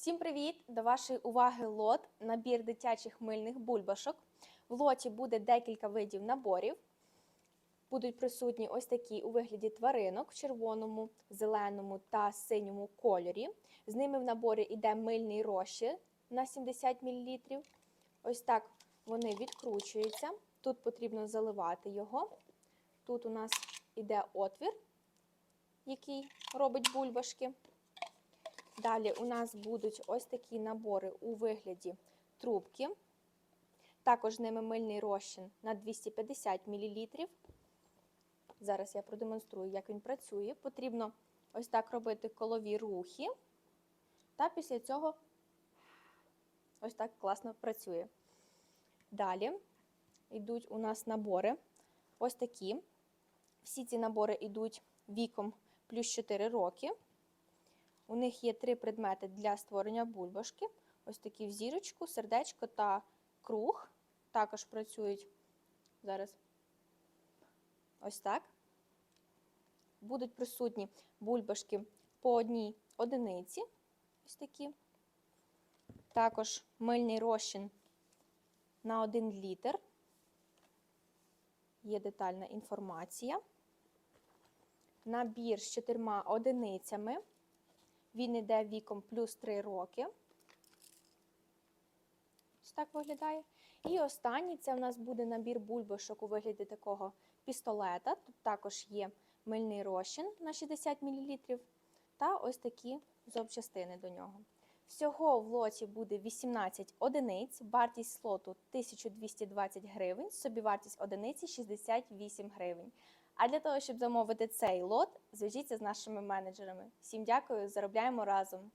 Всім привіт! До вашої уваги лот, набір дитячих мильних бульбашок. В лоті буде декілька видів наборів. Будуть присутні ось такі у вигляді тваринок в червоному, зеленому та синьому кольорі. З ними в наборі йде мильний розчин на 70 мл. Ось так вони відкручуються. Тут потрібно заливати його. Тут у нас йде отвір, який робить бульбашки. Далі у нас будуть ось такі набори у вигляді трубки. Також ними мильний розчин на 250 мл. Зараз я продемонструю, як він працює. Потрібно ось так робити колові рухи. Та після цього ось так класно працює. Далі йдуть у нас набори ось такі. Всі ці набори йдуть віком плюс 4 роки. У них є три предмети для створення бульбашки. Ось такі в зірочку, сердечко та круг. Також працюють зараз ось так. Будуть присутні бульбашки по одній одиниці. Ось такі. Також мильний розчин на 1 літр. Є детальна інформація. Набір з чотирма одиницями. Він йде віком плюс 3 роки. Ось так виглядає. І останній це у нас буде набір бульбашок у вигляді такого пістолета. Тут також є мильний розчин на 60 мл та ось такі запчастини до нього. Всього в лоті буде 18 одиниць, вартість слоту 1220 гривень, собівартість одиниці 68 гривень. А для того, щоб замовити цей лот, зв'яжіться з нашими менеджерами. Всім дякую, заробляємо разом!